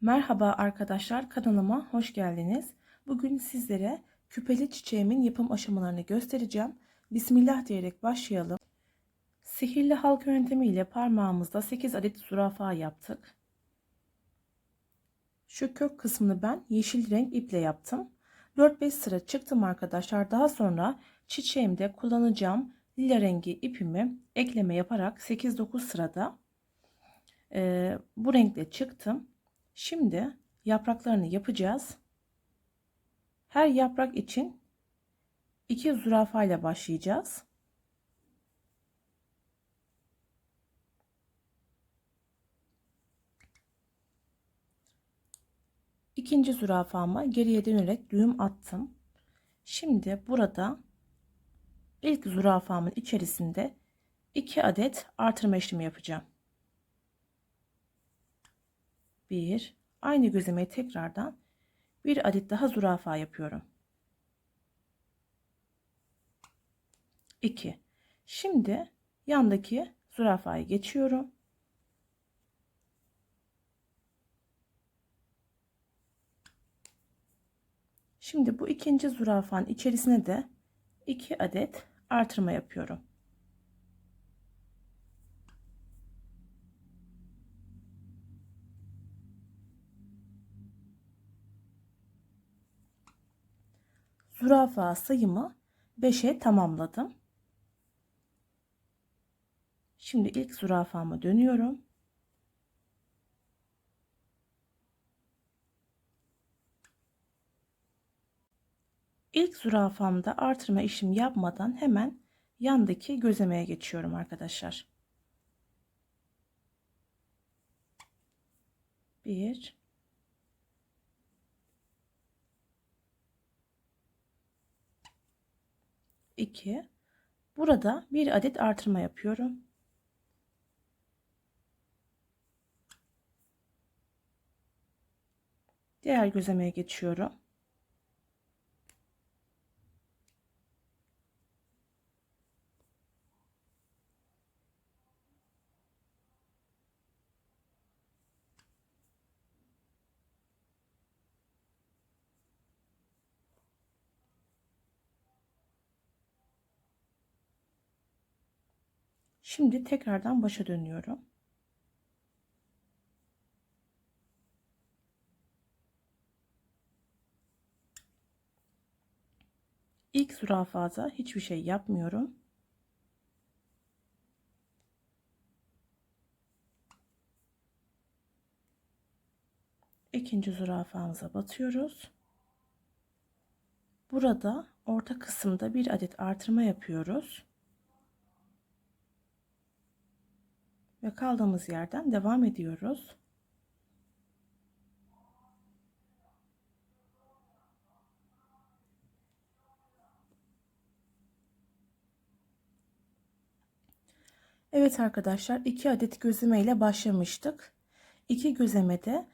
Merhaba arkadaşlar kanalıma hoş geldiniz. Bugün sizlere küpeli çiçeğimin yapım aşamalarını göstereceğim. Bismillah diyerek başlayalım. Sihirli halk yöntemiyle parmağımızda 8 adet zürafa yaptık. Şu kök kısmını ben yeşil renk iple yaptım. 4-5 sıra çıktım arkadaşlar. Daha sonra çiçeğimde kullanacağım lila rengi ipimi ekleme yaparak 8-9 sırada e, bu renkle çıktım. Şimdi yapraklarını yapacağız. Her yaprak için iki zürafa ile başlayacağız. İkinci zürafama geriye dönerek düğüm attım. Şimdi burada ilk zürafamın içerisinde iki adet artırma işlemi yapacağım. 1 aynı gözlemeye tekrardan bir adet daha zürafa yapıyorum. 2 şimdi yandaki zürafayı geçiyorum. Şimdi bu ikinci zürafanın içerisine de 2 adet artırma yapıyorum. Zürafa sayımı 5'e tamamladım. Şimdi ilk zürafama dönüyorum. İlk zürafamda artırma işlemi yapmadan hemen yandaki gözlemeye geçiyorum arkadaşlar. 1 2 burada bir adet artırma yapıyorum. Diğer gözlemeye geçiyorum. Şimdi tekrardan başa dönüyorum. İlk zürafada hiçbir şey yapmıyorum. İkinci zürafamıza batıyoruz. Burada orta kısımda bir adet artırma yapıyoruz. Ve kaldığımız yerden devam ediyoruz. Evet arkadaşlar iki adet gözleme ile başlamıştık. İki gözlemede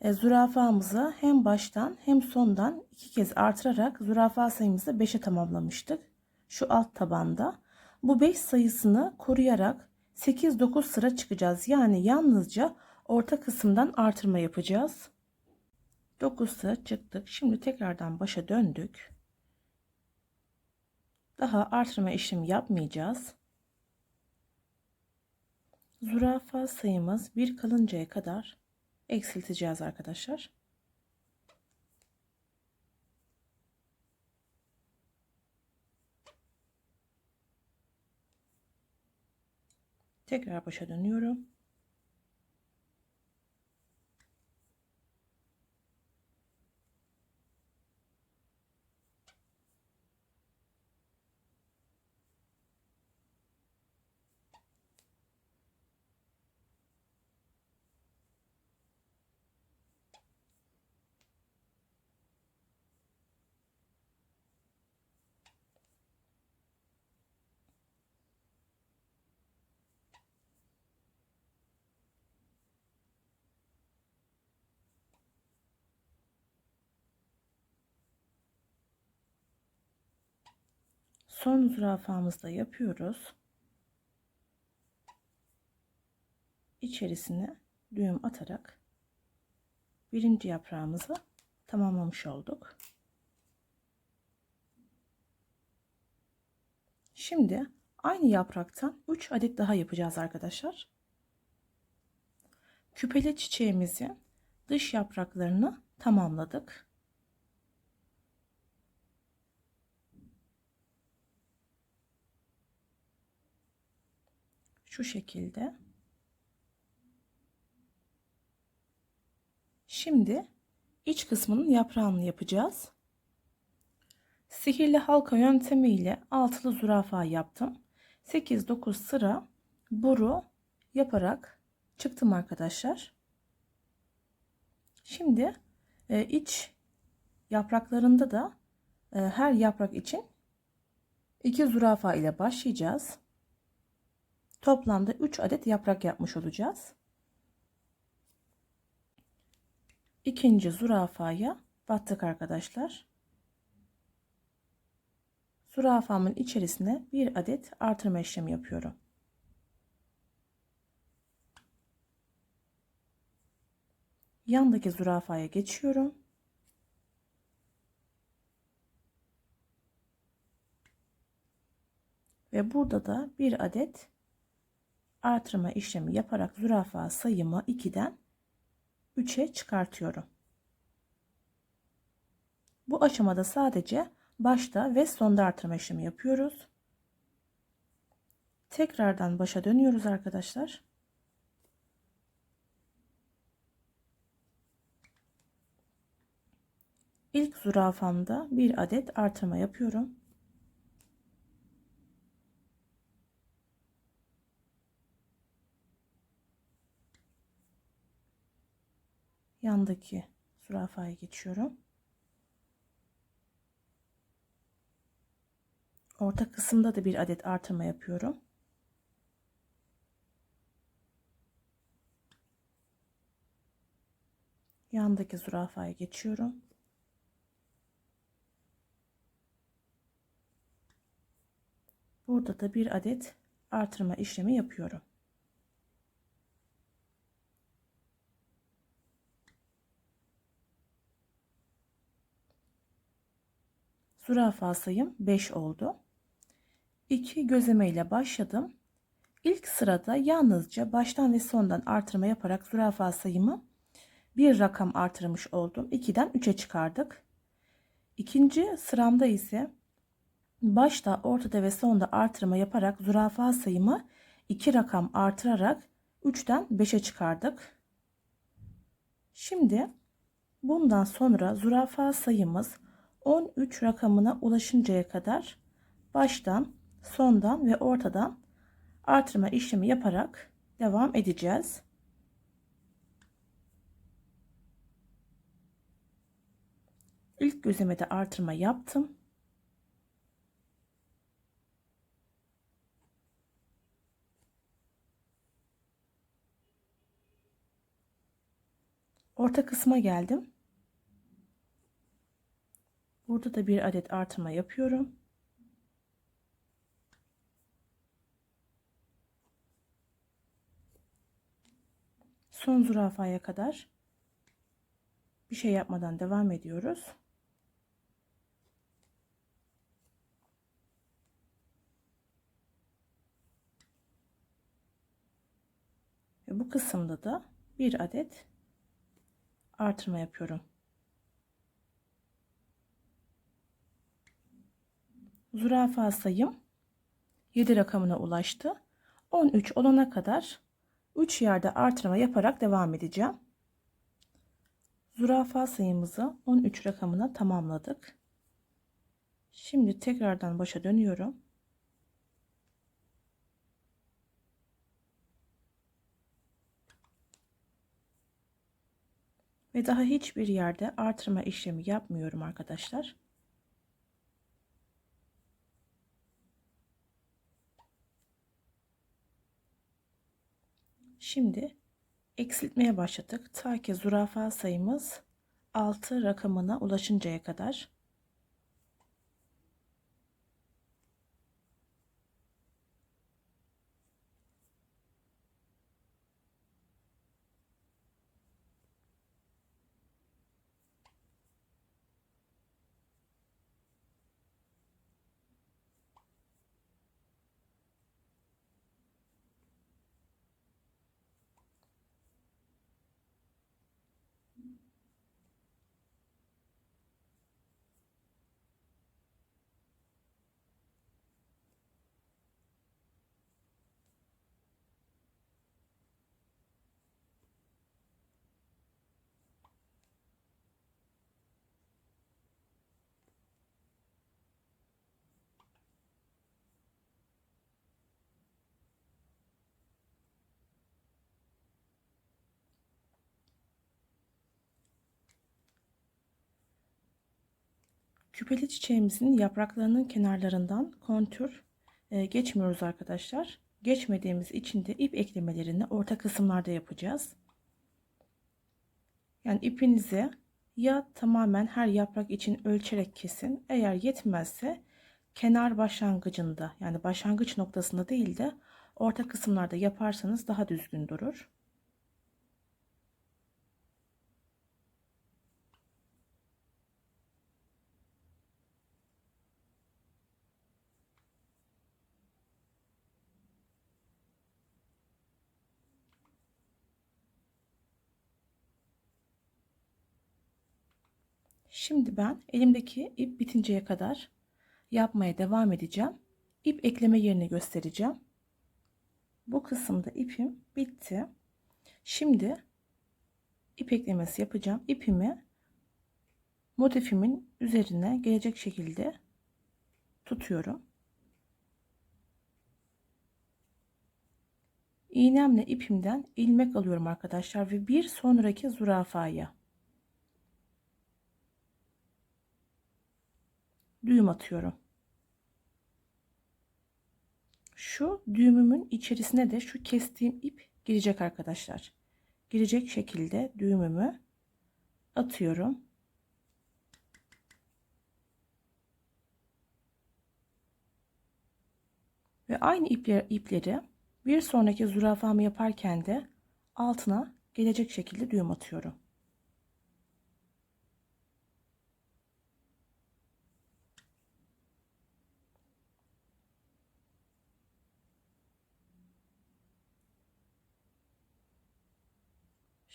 e, zürafamızı hem baştan hem sondan iki kez artırarak zürafa sayımızı 5'e tamamlamıştık. Şu alt tabanda. Bu 5 sayısını koruyarak 8-9 sıra çıkacağız. Yani yalnızca orta kısımdan artırma yapacağız. 9 sıra çıktık. Şimdi tekrardan başa döndük. Daha artırma işlemi yapmayacağız. Zürafa sayımız bir kalıncaya kadar eksilteceğiz arkadaşlar. Tekrar başa dönüyorum. Son zürafamızda yapıyoruz. İçerisine düğüm atarak birinci yaprağımızı tamamlamış olduk. Şimdi aynı yapraktan 3 adet daha yapacağız arkadaşlar. Küpeli çiçeğimizin dış yapraklarını tamamladık. Şu şekilde. Şimdi iç kısmının yaprağını yapacağız. Sihirli halka yöntemiyle altılı zürafa yaptım. 8-9 sıra boru yaparak çıktım arkadaşlar. Şimdi e, iç yapraklarında da e, her yaprak için iki zürafa ile başlayacağız. Toplamda 3 adet yaprak yapmış olacağız. İkinci zürafaya battık arkadaşlar. Zürafamın içerisine bir adet artırma işlemi yapıyorum. Yandaki zürafaya geçiyorum. Ve burada da bir adet artırma işlemi yaparak zürafa sayımı 2'den 3'e çıkartıyorum. Bu aşamada sadece başta ve sonda artırma işlemi yapıyoruz. Tekrardan başa dönüyoruz arkadaşlar. İlk zürafamda bir adet artırma yapıyorum. Yandaki zürafaya geçiyorum. Orta kısımda da bir adet artırma yapıyorum. Yandaki zürafaya geçiyorum. Burada da bir adet artırma işlemi yapıyorum. Zürafa sayım 5 oldu. 2 gözleme ile başladım. İlk sırada yalnızca baştan ve sondan artırma yaparak zürafa sayımı bir rakam artırmış oldum. 2'den 3'e çıkardık. İkinci sıramda ise başta, ortada ve sonda artırma yaparak zürafa sayımı 2 rakam artırarak 3'ten 5'e çıkardık. Şimdi bundan sonra zürafa sayımız 13 rakamına ulaşıncaya kadar baştan, sondan ve ortadan artırma işlemi yaparak devam edeceğiz. İlk gözlemede artırma yaptım. Orta kısma geldim. Burada da bir adet artırma yapıyorum. Son zürafaya kadar bir şey yapmadan devam ediyoruz. Ve bu kısımda da bir adet artırma yapıyorum. Zürafa sayım 7 rakamına ulaştı. 13 olana kadar 3 yerde artırma yaparak devam edeceğim. Zürafa sayımızı 13 rakamına tamamladık. Şimdi tekrardan başa dönüyorum. Ve daha hiçbir yerde artırma işlemi yapmıyorum arkadaşlar. Şimdi eksiltmeye başladık. Ta ki zürafa sayımız 6 rakamına ulaşıncaya kadar. Küpeli çiçeğimizin yapraklarının kenarlarından kontür e, geçmiyoruz arkadaşlar. Geçmediğimiz için de ip eklemelerini orta kısımlarda yapacağız. Yani ipinizi ya tamamen her yaprak için ölçerek kesin. Eğer yetmezse kenar başlangıcında yani başlangıç noktasında değil de orta kısımlarda yaparsanız daha düzgün durur. Şimdi ben elimdeki ip bitinceye kadar yapmaya devam edeceğim. İp ekleme yerini göstereceğim. Bu kısımda ipim bitti. Şimdi ip eklemesi yapacağım. İpimi motifimin üzerine gelecek şekilde tutuyorum. İğnemle ipimden ilmek alıyorum arkadaşlar ve bir sonraki zürafaya düğüm atıyorum. Şu düğümümün içerisine de şu kestiğim ip girecek arkadaşlar. Girecek şekilde düğümümü atıyorum. Ve aynı ipleri, ipleri bir sonraki zürafamı yaparken de altına gelecek şekilde düğüm atıyorum.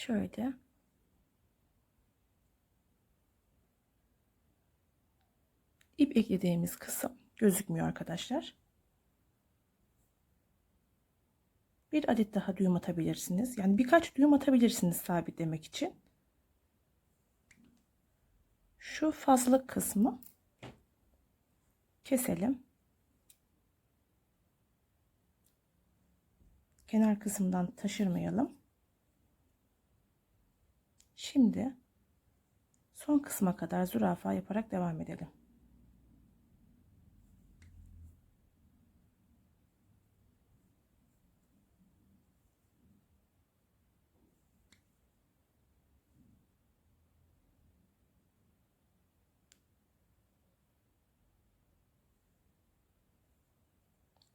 Şöyle. ip eklediğimiz kısım gözükmüyor arkadaşlar. Bir adet daha düğüm atabilirsiniz. Yani birkaç düğüm atabilirsiniz sabitlemek için. Şu fazlalık kısmı keselim. Kenar kısımdan taşırmayalım. Şimdi son kısma kadar zürafa yaparak devam edelim.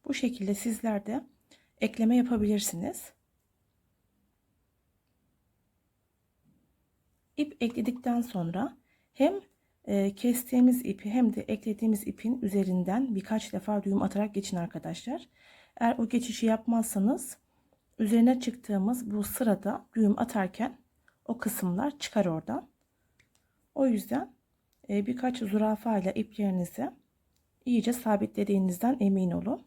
Bu şekilde sizler de ekleme yapabilirsiniz. İp ekledikten sonra hem e, kestiğimiz ipi hem de eklediğimiz ipin üzerinden birkaç defa düğüm atarak geçin arkadaşlar. Eğer o geçişi yapmazsanız üzerine çıktığımız bu sırada düğüm atarken o kısımlar çıkar oradan. O yüzden e, birkaç zürafa ile iplerinizi iyice sabitlediğinizden emin olun.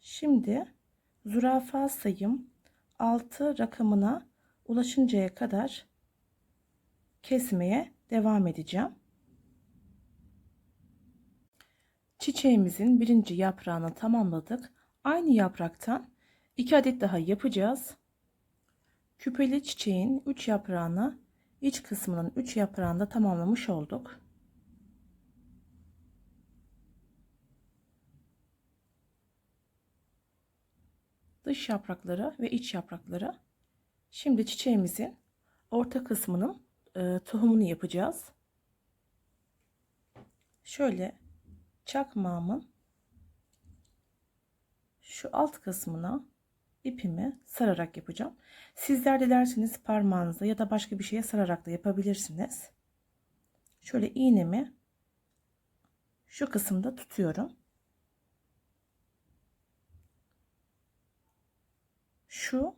Şimdi zürafa sayım 6 rakamına ulaşıncaya kadar kesmeye devam edeceğim. Çiçeğimizin birinci yaprağını tamamladık. Aynı yapraktan 2 adet daha yapacağız. Küpeli çiçeğin 3 yaprağını iç kısmının 3 yaprağında tamamlamış olduk. Dış yaprakları ve iç yaprakları. Şimdi çiçeğimizin orta kısmının e, tohumunu yapacağız. Şöyle çakmağımın şu alt kısmına ipimi sararak yapacağım. Sizler dilerseniz parmağınıza ya da başka bir şeye sararak da yapabilirsiniz. Şöyle iğnemi şu kısımda tutuyorum. Şu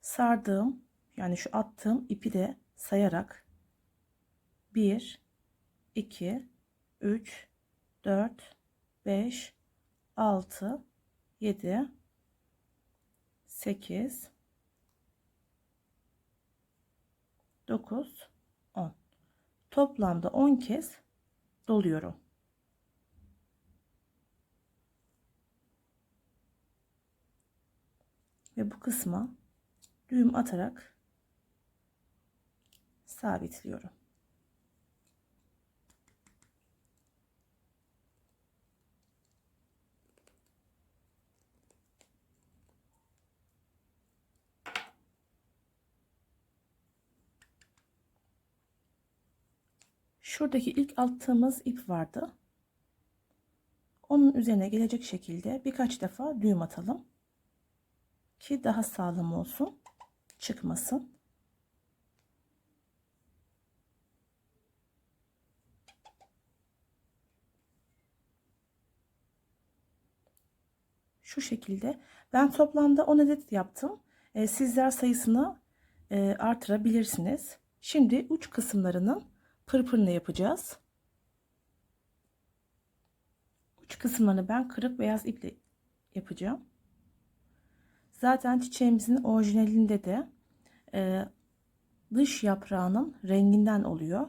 sardığım yani şu attığım ipi de sayarak 1 2 3 4 5 6 7 8 9 10 toplamda 10 kez doluyorum ve bu kısma düğüm atarak sabitliyorum. Şuradaki ilk attığımız ip vardı. Onun üzerine gelecek şekilde birkaç defa düğüm atalım. Ki daha sağlam olsun. Çıkmasın. Şu şekilde. Ben toplamda 10 adet yaptım. E, sizler sayısını e, artırabilirsiniz. Şimdi uç kısımlarının pırpırını yapacağız. Uç kısımlarını ben kırık beyaz iple yapacağım. Zaten çiçeğimizin orijinalinde de e, dış yaprağının renginden oluyor.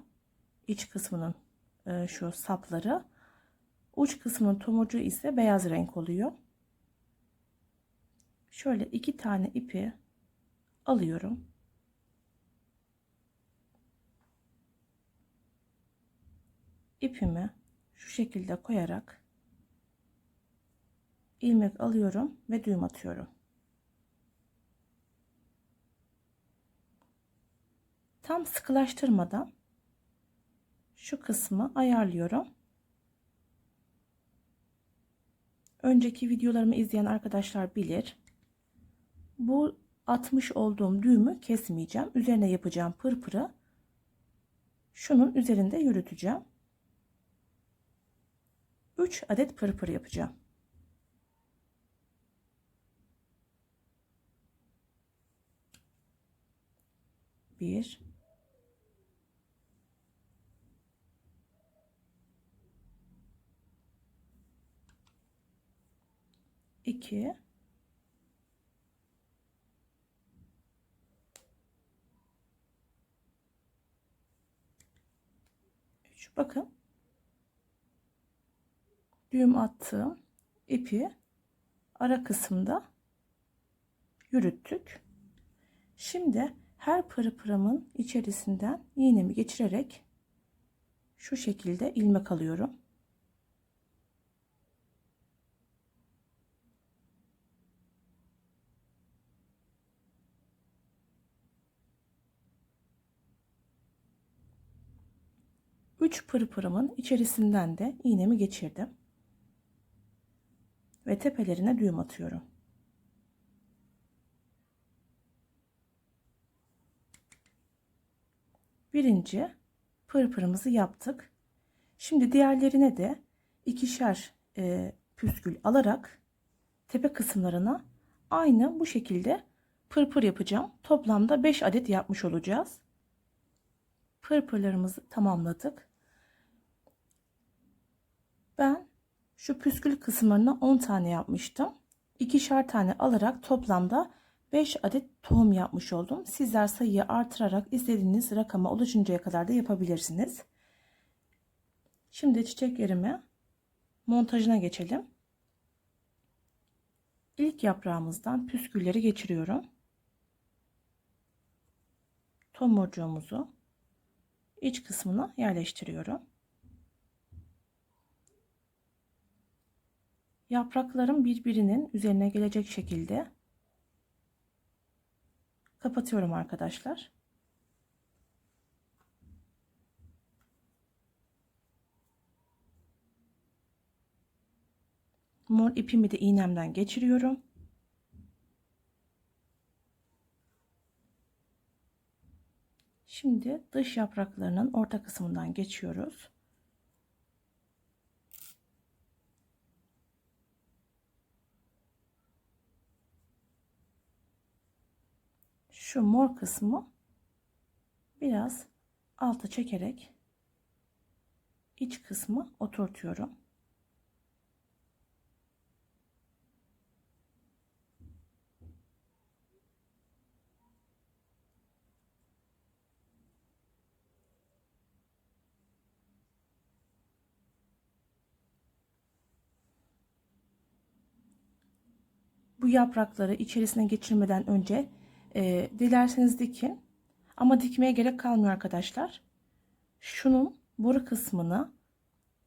İç kısmının e, şu sapları. Uç kısmının tomurcuğu ise beyaz renk oluyor. Şöyle iki tane ipi alıyorum. ipimi şu şekilde koyarak ilmek alıyorum ve düğüm atıyorum. Tam sıkılaştırmadan şu kısmı ayarlıyorum. Önceki videolarımı izleyen arkadaşlar bilir. Bu atmış olduğum düğümü kesmeyeceğim. Üzerine yapacağım pırpırı şunun üzerinde yürüteceğim. 3 adet pırpır yapacağım. Bir, iki, üç. Bakın düğüm attığım ipi ara kısımda yürüttük. Şimdi her pırpırımın içerisinden iğnemi geçirerek şu şekilde ilmek alıyorum. Üç pırpırımın içerisinden de iğnemi geçirdim ve tepelerine düğüm atıyorum. Birinci pırpırımızı yaptık. Şimdi diğerlerine de ikişer e, püskül alarak tepe kısımlarına aynı bu şekilde pırpır yapacağım. Toplamda 5 adet yapmış olacağız. Pırpırlarımızı tamamladık. Ben şu püskül kısımlarına 10 tane yapmıştım. İkişer tane alarak toplamda 5 adet tohum yapmış oldum. Sizler sayıyı artırarak istediğiniz rakama ulaşıncaya kadar da yapabilirsiniz. Şimdi çiçeklerimi montajına geçelim. İlk yaprağımızdan püskülleri geçiriyorum. Tomurcuğumuzu iç kısmına yerleştiriyorum. Yapraklarım birbirinin üzerine gelecek şekilde kapatıyorum arkadaşlar. Mor ipimi de iğnemden geçiriyorum. Şimdi dış yapraklarının orta kısmından geçiyoruz. Şu mor kısmı biraz alta çekerek iç kısmı oturtuyorum. Bu yaprakları içerisine geçirmeden önce e, dilerseniz dikin Ama dikmeye gerek kalmıyor arkadaşlar. Şunun boru kısmını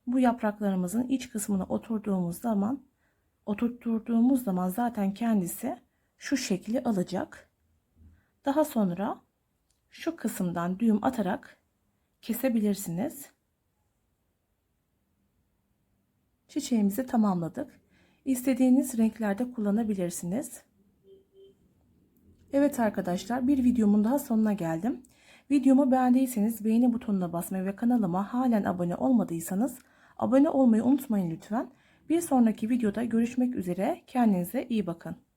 bu yapraklarımızın iç kısmına oturduğumuz zaman oturtturduğumuz zaman zaten kendisi şu şekli alacak. Daha sonra şu kısımdan düğüm atarak kesebilirsiniz. Çiçeğimizi tamamladık. İstediğiniz renklerde kullanabilirsiniz. Evet arkadaşlar bir videomun daha sonuna geldim. Videomu beğendiyseniz beğeni butonuna basmayı ve kanalıma halen abone olmadıysanız abone olmayı unutmayın lütfen. Bir sonraki videoda görüşmek üzere. Kendinize iyi bakın.